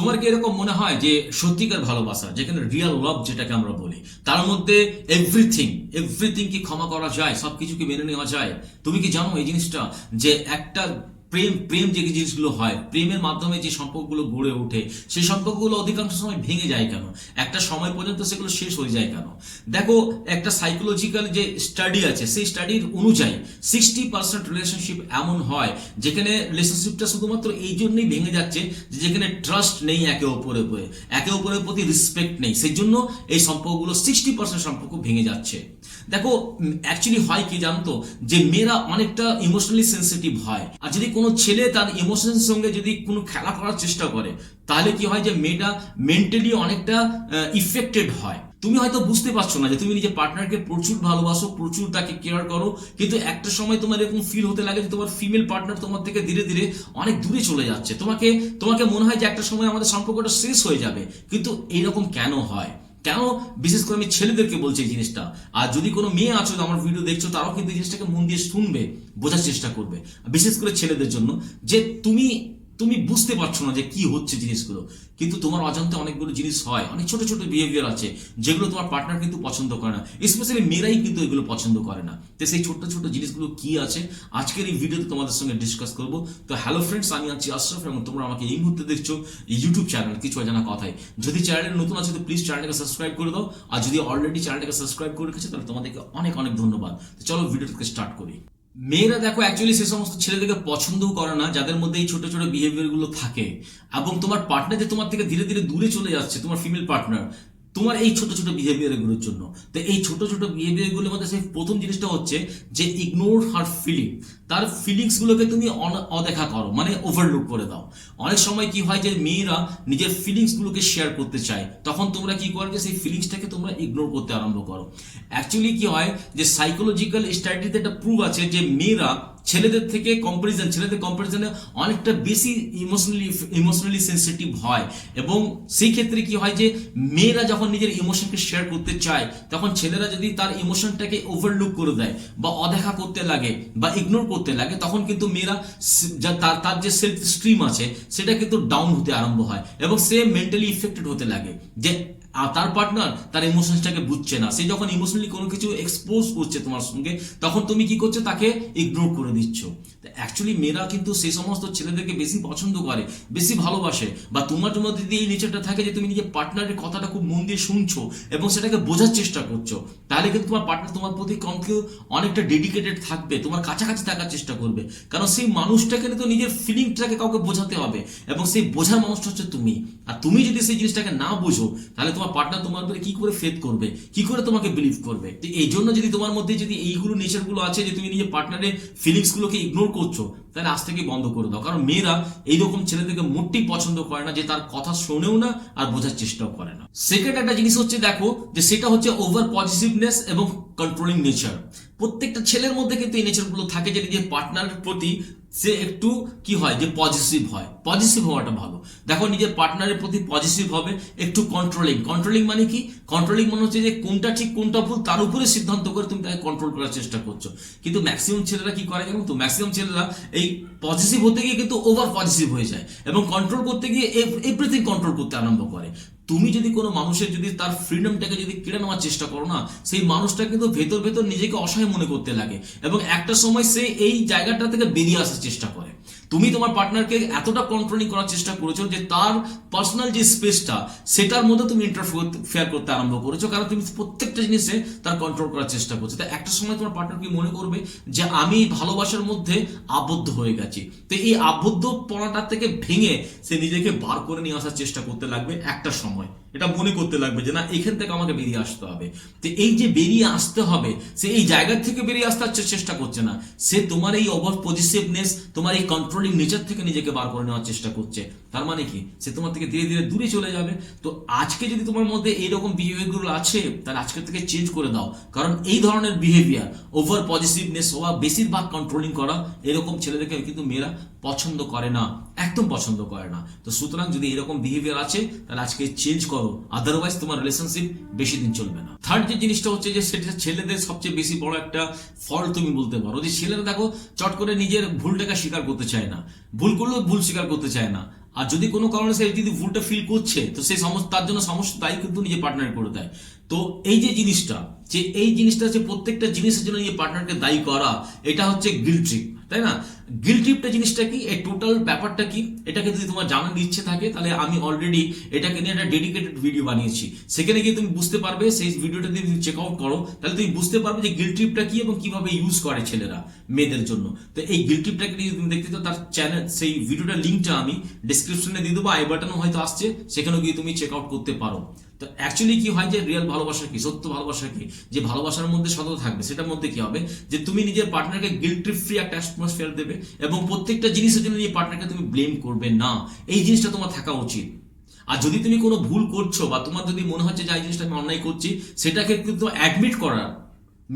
তোমার কি এরকম মনে হয় যে সত্যিকার ভালোবাসা, যেখানে রিয়েল লাভ যেটাকে আমরা বলি, তার মধ্যে এভরিথিং এভরিথিং কি ক্ষমা করা যায়, সবকিছু কি মেনে নেওয়া যায়? তুমি কি জানো এই জিনিসটা? যে একটা প্রেম প্রেম যে জিনিসগুলো হয়, প্রেমের মাধ্যমে যে সম্পর্কগুলো গড়ে ওঠে, সেই সম্পর্কগুলো অধিকাংশ সময় ভেঙে যায় কেন? একটা সময় পর্যন্ত সেগুলো শেষ হয়ে যায় কেন? দেখো, একটা সাইকোলজিক্যাল যে স্টাডি আছে, সেই স্টাডির অনুযায়ী সিক্সটি পার্সেন্ট রিলেশনশিপ এমন হয়, যেখানে রিলেশনশিপটা শুধুমাত্র এই জন্যই ভেঙে যাচ্ছে, যে যেখানে ট্রাস্ট নেই একে অপরের উপরে একে অপরের প্রতি রেসপেক্ট নেই সেই জন্য এই সম্পর্কগুলো সিক্সটি পার্সেন্ট সম্পর্ক ভেঙে যাচ্ছে। দেখো অ্যাকচুয়ালি হয় কি জানতো যে মেয়েরা অনেকটা ইমোশনালি সেন্সিটিভ হয়। আর যদি কোনো ছেলে তার ইমোশনের সঙ্গে যদি কোনো খেলা করার চেষ্টা করে, তাহলে কি হয় যে মেয়েটা মেন্টালি অনেকটা ইফেক্টেড হয়। তুমি হয়তো বুঝতে পারছ না যে তুমি নিজের পার্টনারকে প্রচুর ভালোবাসো, প্রচুর তাকে কেয়ার করো, কিন্তু একটা সময় তোমার এরকম ফিল হতে লাগে যে তোমার ফিমেল পার্টনার তোমার থেকে ধীরে ধীরে অনেক দূরে চলে যাচ্ছে। তোমাকে তোমাকে মনে হয় যে একটা সময় আমাদের সম্পর্কটা শেষ হয়ে যাবে, কিন্তু এইরকম কেন হয়? কেন? বিশেষ করে আমি ছেলেদেরকে বলছি এই জিনিসটা। আর যদি কোনো মেয়ে আছো আমার ভিডিও দেখছ, তারাও কিন্তু এই জিনিসটাকে মন দিয়ে শুনবে, বোঝার চেষ্টা করবে। বিশেষ করে ছেলেদের জন্য, যে তুমি তুমি বুঝতে পারছ না যে কি হচ্ছে জিনিসগুলো। কিন্তু তোমার অজান্তে অনেকগুলো জিনিস হয়, অনেক ছোট ছোট বিহেভিয়ার আছে, যেগুলো তোমার পার্টনার কিন্তু পছন্দ করে না। স্পেশালি মেয়েরাই কিন্তু এগুলো পছন্দ করে না। তো সেই ছোট ছোট জিনিসগুলো কি আছে, আজকের এই ভিডিওতে তোমাদের সঙ্গে ডিসকাস করব। তো হ্যালো ফ্রেন্ডস আমি আছি আশরাফ এবং তোমরা আমাকে এই মুহূর্তে দেখছ ইউটিউব চ্যানেল কিছু অজানা কথাই। যদি চ্যানেল নতুন আছে, তো প্লিজ চ্যানেলটাকে সাবস্ক্রাইব করে দাও। আর যদি অলরেডি চ্যানেলটাকে সাবস্ক্রাইব করে রেখেছো, তাহলে তোমাদেরকে অনেক অনেক ধন্যবাদ। তো চলো ভিডিওটাকে স্টার্ট করি। মেয়েরা দেখো অ্যাকচুয়ালি সে সমস্ত ছেলেদেরকে পছন্দও করে না, যাদের মধ্যে এই ছোট ছোট বিহেভিয়ারগুলো থাকে। এবং তোমার পার্টনার যে তোমার থেকে ধীরে ধীরে দূরে চলে যাচ্ছে, তোমার ফিমেল পার্টনার তোমার এই ছোট ছোট বিহেভিয়ারগুলোর জন্য। তো এই ছোট ছোট বিহেভিয়ারগুলোর মধ্যে সেই প্রথম জিনিসটা হচ্ছে যে ইগনোর হার ফিলিং তার ফিলিংস গুলোকে তুমি অদেখা করো মানে ওভারলুক করে দাও। অনেক সময় কি হয় যে মেয়েরা নিজের ফিলিংস গুলোকে শেয়ার করতে চায়, তখন তোমরা কি করো যে সেই ফিলিংসটাকে তোমরা ইগনোর করতে আরম্ভ করো। অ্যাকচুয়ালি কি হয় যে সাইকোলজিক্যাল স্টাডিতে একটা প্রুভ আছে যে মেয়েরা ছেলেদের থেকে কম্পারিজন ছেলেদের কম্পারিজনে অনেকটা বেশি ইমোশনালি ইমোশনালি সেন্সিটিভ হয়। এবং সেই ক্ষেত্রে কি হয় যে, মেয়েরা যখন নিজের ইমোশনকে শেয়ার করতে চায়, তখন ছেলেরা যদি তার ইমোশনটাকে ওভারলুক করে দেয়, বা অদেখা করতে লাগে, বা ইগনোর করতে লাগে, তখন কিন্তু মেয়েরা তার তার যে সেলফ স্ট্রিম আছে, সেটা কিন্তু ডাউন হতে আরম্ভ হয় এবং সে মেন্টালি ইফেক্টেড হতে লাগে। যে আর তার পার্টনার তার ইমোশনসটাকে বুঝছে না। সে যখন ইমোশনালি কোনো কিছু এক্সপোজ করছে তোমার সঙ্গে, তখন তুমি কি করছ? তাকে ইগনোর করে দিচ্ছ। অ্যাকচুয়ালি মেয়েরা কিন্তু সেই সমস্ত ছেলেদেরকে বেশি পছন্দ করে, বেশি ভালোবাসে। বা তোমার মধ্যে যদি এই নেচারটা থাকে যে তুমি নিজের পার্টনারের কথাটা খুব মন দিয়ে শুনছো এবং সেটাকে বোঝার চেষ্টা করছ, তাহলে কিন্তু তোমার পার্টনার তোমার প্রতি কম কেউ অনেকটা ডেডিকেটেড থাকবে, তোমার কাছাকাছি থাকার চেষ্টা করবে। কারণ সেই মানুষটাকে তো নিজের ফিলিংটাকে কাউকে বোঝাতে হবে এবং সেই বোঝার মানুষটা হচ্ছে তুমি। আর তুমি যদি সেই জিনিসটাকে না বোঝো, তাহলে তোমার পার্টনার তোমার উপরে কি করে ফেদ করবে? কি করে তোমাকে বিলিভ করবে? তো এই জন্য যদি তোমার মধ্যে যদি এইগুলো নেচারগুলো আছে যে তুমি নিজের পার্টনারের ফিলিংসগুলোকে ইগনোর করছ, তাহলে আজ থেকে বন্ধ করে দাও। কারণ মেয়েরা এইরকম ছেলেদেরকে মোটেই পছন্দ করে না, যে তার কথা শোনেও না আর বোঝার চেষ্টাও করে না। সেকেন্ড একটা জিনিস হচ্ছে দেখো, যে সেটা হচ্ছে ওভার পজিটিভনেস এবং কন্ট্রোলিং নেচার প্রত্যেকটা ছেলের মধ্যে কিন্তু এই নেচারগুলো থাকে যে নিজের পার্টনারের প্রতি সে একটু কি হয় যে পজিটিভ হয়। পজিটিভ হওয়াটা ভালো। দেখো নিজের পার্টনারের প্রতি পজিটিভ হবে, একটু কন্ট্রোলিং কন্ট্রোলিং মানে কি? কন্ট্রোলিং মানে হচ্ছে যে কোনটা ঠিক, কোনটা ভুল, তার উপরে সিদ্ধান্ত করে তুমি তাকে কন্ট্রোল করার চেষ্টা করছ। কিন্তু ম্যাক্সিমাম ছেলেরা কি করে জানো তো? ম্যাক্সিমাম ছেলেরা এই পজিটিভ হতে গিয়ে কিন্তু ওভার পজিটিভ হয়ে যায় এবং কন্ট্রোল করতে গিয়ে এভরিথিং কন্ট্রোল করতে আরম্ভ করে। তুমি যদি কোনো মানুষের যদি তার ফ্রিডমটাকে যদি কেড়ে নেওয়ার চেষ্টা করো না, সেই মানুষটা কিন্তু ভেতর ভেতর নিজেকে অসহায় মনে করতে লাগে এবং একটা সময় সে এই জায়গাটা থেকে বেরিয়ে আসার চেষ্টা করে। তুমি তোমার পার্টনারকে এতটা কন্ট্রোলিং করার চেষ্টা করেছ যে তার পার্সোনাল যে স্পেসটা সেটার মধ্যে তুমি ইন্টারফেয়ার করতে আরম্ভ করেছ। কারণ তুমি প্রত্যেকটা জিনিসে তার কন্ট্রোল করার চেষ্টা করছ। তা একটা সময় তোমার পার্টনার কি মনে করবে যে আমি ভালোবাসার মধ্যে আবদ্ধ হয়ে গেছি? তো এই আবদ্ধ পড়াটা থেকে ভেঙে সে নিজেকে বার করে নিয়ে আসার চেষ্টা করতে লাগবে একটা সময়। এটা মনে করতে লাগবে যে না, এখান থেকে আমাকে বেরিয়ে আসতে হবে। তো এই যে বেরিয়ে আসতে হবে, সে এই জায়গা থেকে বেরিয়ে আসতে চেষ্টা করছে না। সে তোমার এই ওভার পজিটিভনেস তোমার এই কন্ট্রোলিং নেচার থেকে নিজেকে বার করে নেওয়ার চেষ্টা করছে। তার মানে কি? সে তোমার থেকে ধীরে ধীরে দূরে চলে যাবে। তো আজকে যদি তোমার মধ্যে এইরকম বিহেভিয়ারগুলো আছে, তাহলে আজকে থেকে চেঞ্জ করে দাও। কারণ এই ধরনের বিহেভিয়ার ওভার পজিটিভনেস হওয়া, বেশিরভাগ কন্ট্রোলিং করা, এরকম ছেলেদেরকে কিন্তু মেয়েরা পছন্দ করে না। একদম পছন্দ করে না। তো সুতরাং যদি এরকম বিহেভিয়ার আছে, তাহলে আজকে চেঞ্জ করো। আদারওয়াইজ তোমার রিলেশনশিপ বেশি দিন চলবে না। থার্ড যে জিনিসটা হচ্ছে যে সেটা ছেলেদের সবচেয়ে বেশি বড় একটা ফল তুমি বলতে পারো যে ছেলেরা দেখো চট করে নিজের ভুলটাকে স্বীকার করতে চায় না। ভুল করলেও ভুল স্বীকার করতে চায় না। আর যদি কোনো কারণে সে যদি ভুলটা ফিল করছে, তো সেই সমস্ত তার জন্য সমস্ত দায়ী কিন্তু নিজের পার্টনার করে দেয়। তো এই যে জিনিসটা, যে এই জিনিসটা হচ্ছে প্রত্যেকটা জিনিসের জন্য নিজের পার্টনারকে দায়ী করা, এটা হচ্ছে গিল ট্রিপ তাই না? গিল ট্রিপটা জিনিসটা কি? এই টোটাল ব্যাপারটা কি? এটাকে যদি তোমার জানার ইচ্ছে থাকে, তাহলে আমি অলরেডি এটাকে নিয়ে একটা ডেডিকেটেড ভিডিও বানিয়েছি। সেখানে গিয়ে তুমি বুঝতে পারবে, সেই ভিডিওটা যদি তুমি চেক আউট করো। তাহলে তুমি বুঝতে পারবে যে গিল ট্রিপটা কি এবং কীভাবে ইউজ করে ছেলেরা, মেয়েদের জন্য। তো এই গিল ট্রিপটাকে যদি তুমি দেখতে চাও, তার চ্যানেল সেই ভিডিওটার লিঙ্কটা আমি ডিসক্রিপশনে দিয়ে দেবো আই বাটনও হয়তো আসছে, সেখানেও গিয়ে তুমি চেক আউট করতে পারো। তো অ্যাকচুয়ালি কি হয় যে রিয়েল ভালোবাসা কি? সত্য ভালোবাসা কি? যে ভালোবাসার মধ্যে সততা থাকবে, সেটার মধ্যে কি হবে? যে তুমি নিজের পার্টনারকে গিল্টি ফ্রি একটা অ্যাটমসফিয়ার দেবে এবং প্রত্যেকটা জিনিসের জন্য নিজের পার্টনারকে তুমি ব্লেম করবে না। এই জিনিসটা তোমার থাকা উচিত। আর যদি তুমি কোনো ভুল করছ বা তোমার যদি মনে হচ্ছে যে এই জিনিসটা আমি অন্যায় করছি, সেটাকে কিন্তু অ্যাডমিট করার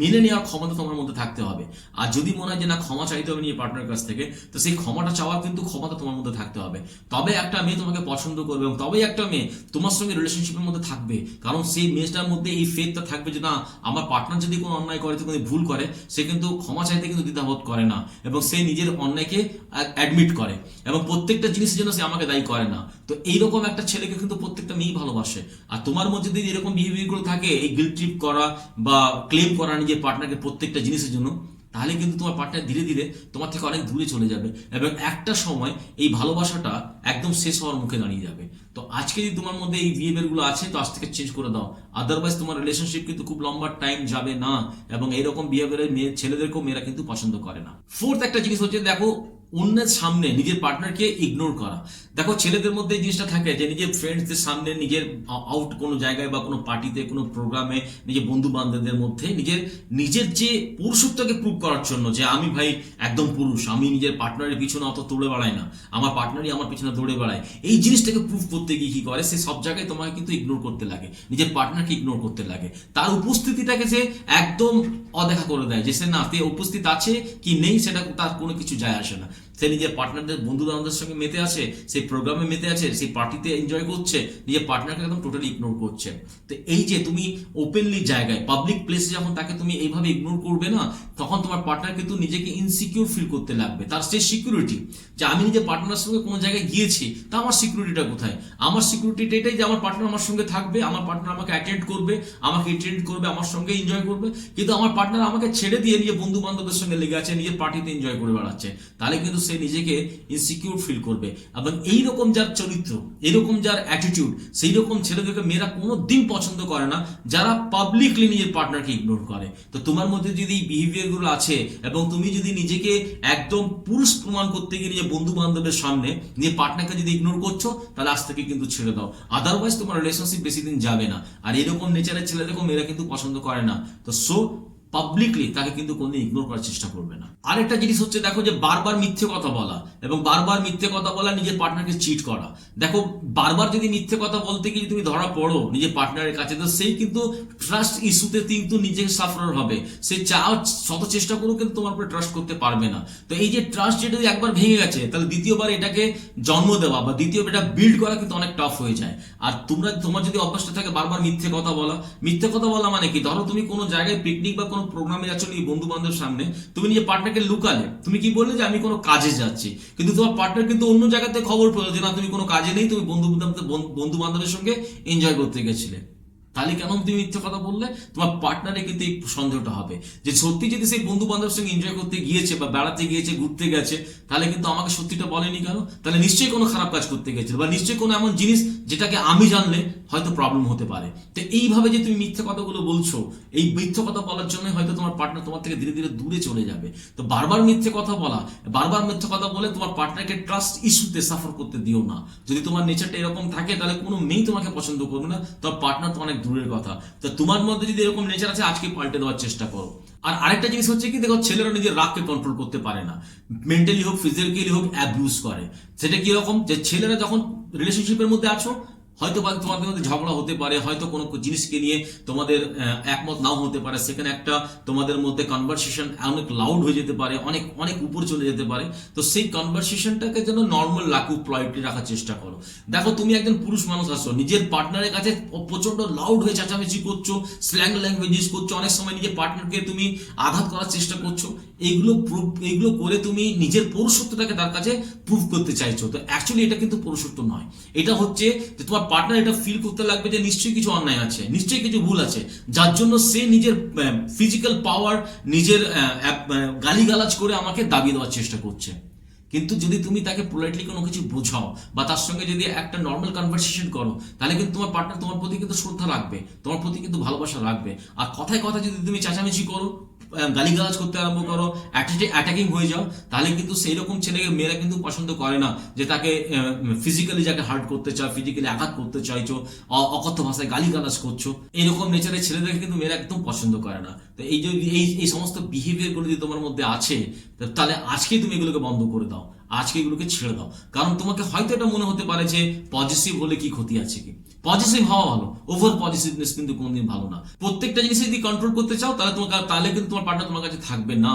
মেনে নেওয়ার ক্ষমতা তোমার মধ্যে থাকতে হবে। আর যদি মনে হয় যে না, ক্ষমা চাইতে হবে নিয়ে পার্টনার কাছ থেকে, তো সেই ক্ষমাটা চাওয়ার কিন্তু ক্ষমতা তোমার মধ্যে থাকতে হবে। তবে একটা মেয়ে তোমাকে পছন্দ করবে এবং তবেই একটা মেয়ে তোমার সঙ্গে রিলেশনশিপের মধ্যে থাকবে। কারণ সেই মেয়েটার মধ্যে এই ফেথটা থাকবে যে না, আমার পার্টনার যদি কোনো অন্যায় করে, যদি ভুল করে, সে কিন্তু ক্ষমা চাইতে কিন্তু দ্বিধাবোধ করে না এবং সে নিজের অন্যায়কে অ্যাডমিট করে এবং প্রত্যেকটা জিনিসের জন্য সে আমাকে দায়ী করে না। তো এইরকম একটা ছেলেকে কিন্তু প্রত্যেকটা মেয়েই ভালোবাসে। আর তোমার মধ্যে যদি এরকম বিহেভিয়ারগুলো থাকে, এই গিল ট্রিপ করা বা ক্লেম করা নিজের পার্টনারকে প্রত্যেকটা জিনিসের জন্য, তাহলে কিন্তু তোমার পার্টনার ধীরে ধীরে তোমার থেকে অনেক দূরে চলে যাবে এবং একটা সময় এই ভালোবাসাটা একদম শেষ হওয়ার মুখে দাঁড়িয়ে যাবে। তো আজকে যদি তোমার মধ্যে এই বিহেভিয়ারগুলো আছে, তো আজ থেকে চেঞ্জ করে দাও। আদারওয়াইজ তোমার রিলেশনশিপ কিন্তু খুব লম্বা টাইম যাবে না এবং এইরকম বিহেভিয়ারের মেয়ে, ছেলেদেরকেও মেয়েরা কিন্তু পছন্দ করে না। ফোর্থ একটা জিনিস হচ্ছে, দেখো অন্যের সামনে নিজের পার্টনারকে ইগনোর করা। দেখো, ছেলেদের মধ্যে এই জিনিসটা থাকে যে নিজের ফ্রেন্ডসদের সামনে নিজের আউট কোনো জায়গায় বা কোনো পার্টিতে কোনো প্রোগ্রামে নিজের বন্ধু বান্ধবদের মধ্যে নিজের নিজের যে পুরুষত্বকে প্রুভ করার জন্য যে আমি ভাই একদম পুরুষ, আমি নিজের পার্টনারের পিছনে অত দৌড়ে বেড়াই না, আমার পার্টনারই আমার পিছনে দৌড়ে বেড়ায়, এই জিনিসটাকে প্রুভ করতে গিয়ে কি করে? সে সব জায়গায় তোমাকে কিন্তু ইগনোর করতে লাগে, নিজের পার্টনারকে ইগনোর করতে লাগে। তার উপস্থিতিটাকে সে একদম অদেখা করে দেয় যে সে না, সে উপস্থিত আছে কি নেই সেটা তার কোনো কিছু যায় আসে না। সে নিজের পার্টনারদের বন্ধু বান্ধবদের সঙ্গে মেতে আছে সেই প্রোগ্রামে মেতে আছে সেই পার্টিতে এনজয় করছে, নিজের পার্টনারকে একদম টোটালি ইগনোর করছে। তো এই যে তুমি ওপেনলি জায়গায় পাবলিক প্লেসে যখন তাকে তুমি এইভাবে ইগনোর করবে না, তখন তোমার পার্টনার কিন্তু নিজেকে ইনসিকিউর ফিল করতে লাগবে। তার সেই সিকিউরিটি যে আমি নিজের পার্টনারের সঙ্গে কোনো জায়গায় গিয়েছি, তা আমার সিকিউরিটিটা কোথায়? আমার সিকিউরিটিটা এটাই যে আমার পার্টনার আমার সঙ্গে থাকবে, আমার পার্টনার আমাকে অ্যাটেন্ড করবে, আমাকে অ্যাটেন্ড করবে, আমার সঙ্গে এনজয় করবে। কিন্তু আমার পার্টনার আমাকে ছেড়ে দিয়ে নিজের বন্ধু বান্ধবদের সঙ্গে লেগে আছে, নিজের পার্টিতে এনজয় করে বেড়াচ্ছে। তাহলে কিন্তু সে নিজেকে ইনসিকিউর ফিল করবে। এবং এইরকম যার চরিত্র এরকম যার অ্যাটিটিউড সেই রকম ছেলেদেরকে মেয়েরা কোনো দিন পছন্দ করে না, যারা পাবলিকলি নিজের পার্টনারকে ইগনোর করে। তো তোমার মধ্যে যদি বিহেভিয়ারগুলো আছে এবং তুমি যদি নিজেকে একদম পুরুষ প্রমাণ করতে গিয়ে নিজের বন্ধু বান্ধবের সামনে নিজের পার্টনারকে যদি ইগনোর করছ, তাহলে আজ থেকে কিন্তু ছেড়ে দাও। আদারওয়াইজ তোমার রিলেশনশিপ বেশি দিন যাবে না। আর এরকম নেচারের ছেলেদেরকেও মেয়েরা কিন্তু পছন্দ করে না। তো সো পাবলিকলি তাকে কিন্তু কোনদিন ইগনোর করার চেষ্টা করবে না। আরেকটা জিনিস হচ্ছে, দেখো যে বারবার মিথ্যে কথা বলা এবং বারবার মিথ্যে কথা বলা নিজের পার্টনারকে চিট করা। দেখো, বারবার যদি মিথ্যে কথা বলতে গিয়ে তুমি ধরা পড়ো নিজের পার্টনারের কাছে, তো সেই কিন্তু ট্রাস্ট ইস্যুতে কিন্তু নিজেকে সাফার হবে। সে চাও, শত চেষ্টা করুক কিন্তু তোমার উপরে ট্রাস্ট করতে পারবে না। তো এই যে ট্রাস্ট যেটা যদি একবার ভেঙে গেছে, তাহলে দ্বিতীয়বার এটাকে জন্ম দেওয়া বা দ্বিতীয় এটা বিল্ড করা কিন্তু অনেক টাফ হয়ে যায়। আর তোমরা, তোমার যদি অভ্যাসটা থাকে বারবার মিথ্যে কথা বলা। মিথ্যে কথা বলা মানে কি? ধরো তুমি কোনো জায়গায় পিকনিক বা কোনো প্রোগ্রামে যাচ্ছ নিজের বন্ধু বান্ধবের সামনে, তুমি নিজের পার্টনারকে লুকালে। তুমি কি বললে যে আমি কোনো কাজে যাচ্ছি? কিন্তু তোমার পার্টনার কিন্তু অন্য জায়গাতে খবর পেল যে না, তুমি কোনো কাজে নেই, তুমি বন্ধু বান্ধব বন্ধু বান্ধবের সঙ্গে এনজয় করতে গেছিলে। তাহলে কেন তুমি মিথ্যে কথা বললে তোমার পার্টনারে কিন্তু এই সন্দেহটা হবে। যে সত্যি যদি সেই বন্ধু বান্ধবের সঙ্গে এনজয় করতে গিয়েছে বা বেড়াতে গিয়েছে, ঘুরতে গেছে, তাহলে কিন্তু আমাকে সত্যিটা বলেনি কেন? তাহলে নিশ্চয়ই কোনো খারাপ কাজ করতে গেছিল বা নিশ্চয়ই কোনো এমন জিনিস যেটাকে আমি জানলে হয়তো প্রবলেম হতে পারে। তো এইভাবে যে তুমি মিথ্যে কথাগুলো বলছো, এই মিথ্যে কথা বলার জন্য হয়তো তোমার পার্টনার তোমার থেকে ধীরে ধীরে দূরে চলে যাবে। তো বারবার মিথ্যে কথা বলা, বারবার মিথ্যে কথা বলে তোমার পার্টনারকে ট্রাস্ট ইস্যুতে সাফার করতে দিও না। যদি তোমার নেচারটা এরকম থাকে, তাহলে কোনো মেয়েই তোমাকে পছন্দ করবে না, তোমার পার্টনার তো অনেক দূরের কথা। তো তোমার মধ্যে যদি এরকম নেচার আছে, আজকে পাল্টে দেওয়ার চেষ্টা করো। আর আরেকটা জিনিস হচ্ছে কি, দেখো, ছেলেরা নিজের রাগকে কন্ট্রোল করতে পারে না। মেন্টালি হোক ফিজিক্যালি হোক অ্যাবিউজ করে। সেটা কীরকম? যে ছেলেরা যখন রিলেশনশিপের মধ্যে আছো হয়তো বা তোমাদের মধ্যে ঝগড়া হতে পারে, হয়তো কোনো জিনিসকে নিয়ে তোমাদের একমত নাও হতে পারে। সেখানে একটা তোমাদের মধ্যে কনভারসেশন অনেক লাউড হয়ে যেতে পারে, অনেক অনেক উপর চলে যেতে পারে। তো সেই কনভারসেশনটাকে যেন নর্মাল রাখুক পলাইটলি রাখার চেষ্টা করো। দেখো, তুমি একজন পুরুষ মানুষ আসো নিজের পার্টনারের কাছে প্রচণ্ড লাউড হয়ে চেঁচামেচি করছ স্ল্যাং ল্যাঙ্গুয়েজ ইউজ করছ, অনেক সময় নিজের পার্টনারকে তুমি আঘাত করার চেষ্টা করছ। এইগুলো প্রুভ এইগুলো করে তুমি নিজের পৌরসত্বটাকে তার কাছে প্রুভ করতে চাইছো। তো অ্যাকচুয়ালি এটা কিন্তু পৌরসত্ব নয়। এটা হচ্ছে যে তোমার পার্টনার এটা ফিল করতে লাগবে যে নিশ্চয়ই কিছু অন্যায় আছে, নিশ্চয়ই কিছু ভুল আছে। যার জন্য সে নিজের ফিজিক্যাল পাওয়ার নিজের গালিগালাজ করে আমাকে দাবিয়ে দেওয়ার চেষ্টা করছে। কিন্তু যদি তুমি তাকে পোলাইটলি কোনো কিছু বোঝাও বা তার সঙ্গে যদি একটা নর্মাল কনভারসেশন করো, তাহলে কিন্তু তোমার পার্টনার তোমার প্রতি কিন্তু শ্রদ্ধা রাখবে, তোমার প্রতি কিন্তু ভালোবাসা রাখবে। আর কথায় কথা যদি তুমি চেঁচামেচি করো গালিগালাজ করতে আরম্ভ করো অ্যাটাকিং হয়ে যাও, তাহলে কিন্তু সেই রকম ছেলেকে মেয়েরা কিন্তু পছন্দ করে না, যে তাকে ফিজিক্যালি যাকে হার্ট করতে চাও ফিজিক্যালি আঘাত করতে চাইছো অকথ্য ভাষায় গালিগালাজ করছ, এরকম নেচারের ছেলেদেরকে কিন্তু মেয়েরা একদম পছন্দ করে না। তো এই যে, এই এই সমস্ত বিহেভিয়ারগুলো যদি তোমার মধ্যে আছে তাহলে আজকেই তুমি এগুলোকে বন্ধ করে দাও, আজকে এগুলোকে ছেড়ে দাও। কারণ তোমাকে হয়তো এটা মনে হতে পারে যে পজিটিভ হলে কি ক্ষতি আছে কি? পজিটিভ হওয়া ভালো ওভার পজিটিভনেস কিন্তু কোনদিন ভালো না। প্রত্যেকটা জিনিস যদি কন্ট্রোল করতে চাও, তাহলে তোমার তাহলে কিন্তু তোমার পার্টনার তোমার কাছে থাকবে না।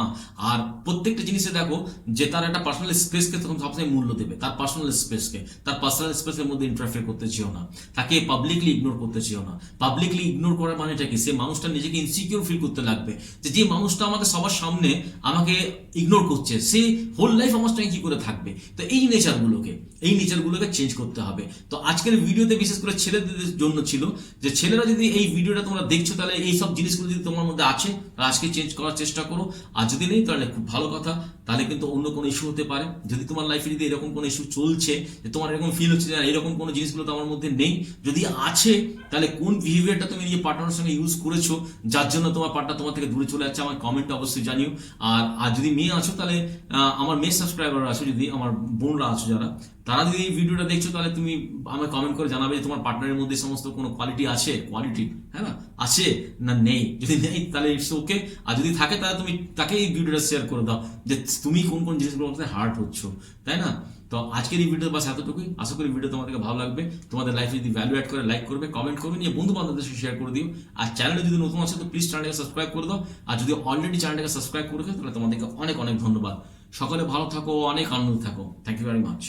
আর প্রত্যেকটা জিনিসে দেখো, যে তার একটা পার্সোনাল স্পেসকে তখন সবসময় মূল্য দেবে। তার পার্সোনাল স্পেসকে তার পার্সোনাল স্পেসের মধ্যে ইন্টারফেয়ার করতে চেও না। তাকে পাবলিকলি ইগনোর করতে চেও না। পাবলিকলি ইগনোর করার মানেটা কি? সে মানুষটা নিজেকে ইনসিকিউর ফিল করতে লাগবে। যে যে মানুষটা আমাকে সবার সামনে আমাকে ইগনোর করছে, সে হোল লাইফ আমার সঙ্গে কি করে থাকবে? তো এই নেচারগুলোকে এই নেচারগুলোকে চেঞ্জ করতে হবে। তো আজকের ভিডিওতে বিশেষ করে ছেলেদের জন্য ছিল যে ছেলেরা যদি এই ভিডিওটা তোমরা দেখছ, তাহলে এই সব জিনিসগুলো যদি তোমার মধ্যে আছে, তাহলে আজকে চেঞ্জ করার চেষ্টা করো। আর যদি নেই, তাহলে খুব ভালো কথা, তাহলে কিন্তু অন্য কোনো ইস্যু হতে পারে। যদি তোমার লাইফে যদি এরকম কোনো ইস্যু চলছে, যে তোমার এরকম ফিল হচ্ছে যে এরকম কোনো জিনিসগুলো তো আমার মধ্যে নেই, যদি আছে, তাহলে কোন বিহেভিয়ারটা তুমি নিজের পার্টনারের সঙ্গে ইউজ করেছ, যার জন্য তোমার পার্টনার তোমার থেকে দূরে চলে যাচ্ছে আমার কমেন্টে অবশ্যই জানিও। আর আর যদি মেয়ে আছো, তাহলে আমার মেয়ে সাবস্ক্রাইবার আছো, যদি আমার বোনরা আছো যারা তারা যদি এই ভিডিওটা দেখছ, তাহলে তুমি আমায় কমেন্ট করে জানাবে যে তোমার পার্টনারের মধ্যে সমস্ত কোনো কোয়ালিটি আছে কোয়ালিটি হ্যাঁ না? আছে না নেই? যদি নেই, তাহলে ইটস ওকে আর যদি থাকে, তাহলে তুমি তাকে এই ভিডিওটা শেয়ার করে দাও যে তুমি কোন কোন জিনিসগুলোর মধ্যে হার্ট হচ্ছ, তাই না? তো আজকের এই ভিডিও বাস এতটুকুই। আশা করি ভিডিও তোমাদেরকে ভালো লাগবে। তোমাদের লাইফে যদি ভ্যালু অ্যাড করে লাইক করবে কমেন্ট করবে, নিয়ে বন্ধু বান্ধবদের সাথে শেয়ার করে দিও। আর চ্যানেলে যদি নতুন আছে, তো প্লিজ চ্যানেলটাকে সাবস্ক্রাইব করে দাও। আর যদি অলরেডি চ্যানেলটাকে সাবস্ক্রাইব করেছ, তাহলে তোমাদেরকে অনেক অনেক ধন্যবাদ। সকলে ভালো থাকো, অনেক আনন্দ থাকো। Thank you very much